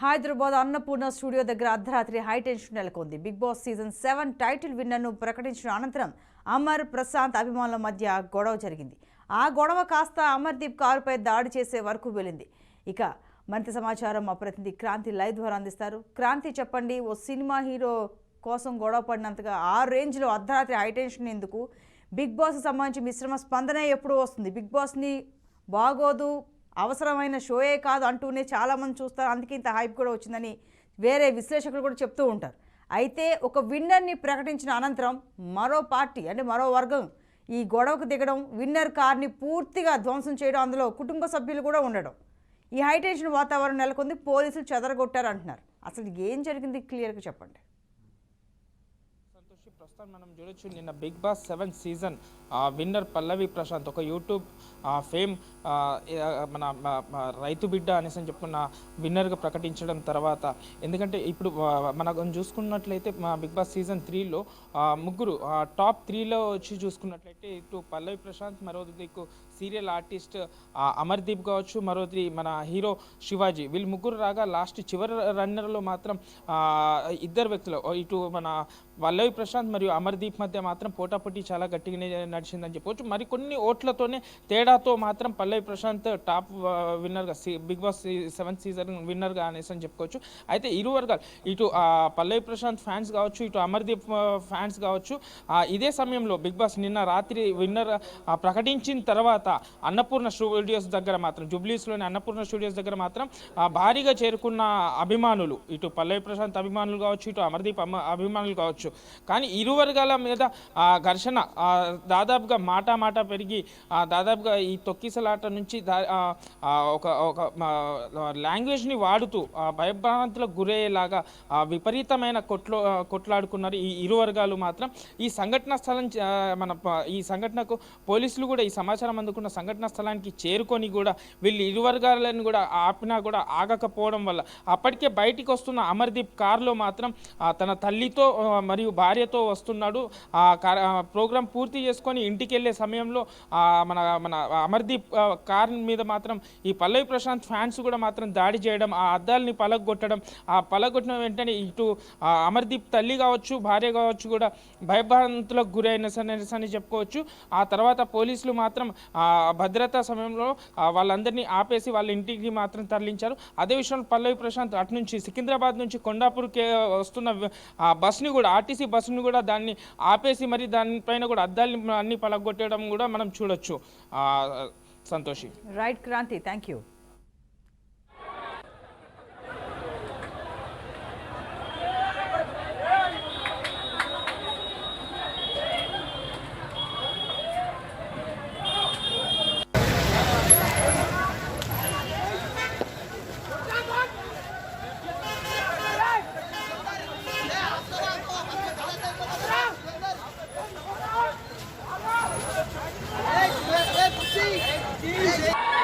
Hyderabad Annapurna studio దగ్గర అర్ధరాత్రి high tension నెలకొంది. Bigg Boss season seven title విన్నర్ను ప్రకటించిన అనంతరం అమర్ ప్రశాంత్ అభిమానుల మధ్య గొడవ జరిగింది. ఆ గొడవ కాస్త అమర్దీప్ కారుపై దాడి చేసే వరకు వెళ్ళింది. ఇక మరింత సమాచారం మా ప్రతినిధి క్రాంతి లైవ్ ద్వారా అందిస్తారు. క్రాంతి చెప్పండి ఓ సినిమా హీరో కోసం గొడవ పడినంతగా ఆ రేంజ్లో అర్ధరాత్రి హై టెన్షన్ ఎందుకు? బిగ్ బాస్కి సంబంధించి మిశ్రమ స్పందన ఎప్పుడు వస్తుంది. బిగ్ బాస్ని బాగోదు అవసరమైన షోయే కాదు అంటూనే చాలామంది చూస్తారు. అందుకే ఇంత హైప్ కూడా వచ్చిందని వేరే విశ్లేషకులు కూడా చెప్తూ ఉంటారు. అయితే ఒక విన్నర్ని ప్రకటించిన అనంతరం మరో పార్టీ అంటే మరో వర్గం ఈ గొడవకు దిగడం విన్నర్ కార్ని పూర్తిగా ధ్వంసం చేయడం అందులో కుటుంబ సభ్యులు కూడా ఉండడం. ఈ హైటెన్షన్ వాతావరణం నెలకొంది పోలీసులు చెదరగొట్టారు అంటున్నారు అసలు ఏం జరిగింది? క్లియర్గా చెప్పండి. నుంచి ప్రస్తుతం మనం చూడొచ్చు నిన్న Bigg Boss seven season winner Pallavi Prashanth ఒక యూట్యూబ్ ఫేమ్ మన రైతు బిడ్డ అనేసి అని చెప్పుకున్న విన్నర్గా ప్రకటించడం తర్వాత ఎందుకంటే ఇప్పుడు మనం చూసుకున్నట్లయితే మా బిగ్ బాస్ సీజన్ త్రీలో ముగ్గురు టాప్ త్రీలో వచ్చి చూసుకున్నట్లయితే ఇటు పల్లవి ప్రశాంత్ మరో దిక్కు సీరియల్ ఆర్టిస్ట్ అమర్దీప్ కావచ్చు మరోది మన హీరో శివాజీ వీళ్ళు ముగ్గురు రాగా లాస్ట్ చివరి రన్నర్లో మాత్రం ఇద్దరు వ్యక్తులు ఇటు మన పల్లవి ప్రశాంత్ మరియు అమర్దీప్ మధ్య మాత్రం పోటాపోటీ చాలా గట్టిగానే నడిచిందని చెప్పవచ్చు మరికొన్ని ఓట్లతోనే తేడాతో మాత్రం పల్లవి ప్రశాంత్ టాప్ విన్నర్గా సీ బిగ్ బాస్ సెవెంత్ సీజన్ విన్నర్గా అనేసి అని చెప్పుకోవచ్చు. అయితే ఇరు వర్గాలు ఇటు పల్లవి ప్రశాంత్ ఫ్యాన్స్ కావచ్చు ఇటు అమర్దీప్ ఫ్యాన్స్ కావచ్చు ఇదే సమయంలో బిగ్ బాస్ నిన్న రాత్రి విన్నర్ ప్రకటించిన తర్వాత అన్నపూర్ణ స్టూడియోస్ దగ్గర మాత్రం జూబ్లీస్లోని అన్నపూర్ణ స్టూడియోస్ దగ్గర మాత్రం భారీగా చేరుకున్న అభిమానులు ఇటు పల్లవి ప్రశాంత్ అభిమానులు కావచ్చు ఇటు అమర్దీప్ అమ- అభిమానులు కావచ్చు. కానీ ఇరు వర్గాల మీద ఆ, ఘర్షణ దాదాపుగా మాట మాట పెరిగి దాదాపుగా ఈ తొక్కిసలాట నుంచి ఒక ఒక లాంగ్వేజ్ని వాడుతూ భయభ్రాంతులకు గురయ్యేలాగా విపరీతమైన కొట్లో కొట్లాడుకున్నారు ఈ ఇరు వర్గాలు మాత్రం. ఈ సంఘటన స్థలం మన ఈ సంఘటనకు పోలీసులు కూడా ఈ సమాచారం అందుకున్న సంఘటన స్థలానికి చేరుకొని కూడా వీళ్ళు ఇరు వర్గాలను కూడా ఆపినా కూడా ఆగకపోవడం వల్ల అప్పటికే బయటికి వస్తున్న అమర్దీప్ కారులో మాత్రం తన తల్లితో మరియు భార్య భార్యతో వస్తున్నాడు. ఆ ప్రోగ్రాం పూర్తి చేసుకొని ఇంటికి వెళ్ళే సమయంలో మన మన అమర్దీప్ కార్ మీద మాత్రం ఈ పల్లవి ప్రశాంత్ ఫ్యాన్స్ కూడా మాత్రం దాడి చేయడం ఆ అద్దాలని పలగొట్టడం ఆ పలగొట్టిన వెంటనే ఇటు అమర్దీప్ తల్లి కావచ్చు భార్య కావచ్చు కూడా భయభ్రాంతులకు గురైన సన్- అని చెప్పుకోవచ్చు. ఆ తర్వాత పోలీసులు మాత్రం ఆ భద్రతా సమయంలో వాళ్ళందరినీ ఆపేసి వాళ్ళ ఇంటికి మాత్రం తరలించారు. అదే విషయంలో పల్లవి ప్రశాంత్ అటు నుంచి సికింద్రాబాద్ నుంచి కొండాపూర్కి వస్తున్న ఆ బస్ని కూడా ఆర్టీసీ బస్సుని కూడా దాన్ని ఆపేసి మరి దానిపైన కూడా అద్దాలని అన్ని పలగొట్టడం కూడా మనం చూడొచ్చు. Santoshi. Right Kranthi thank you. Aqui, gente!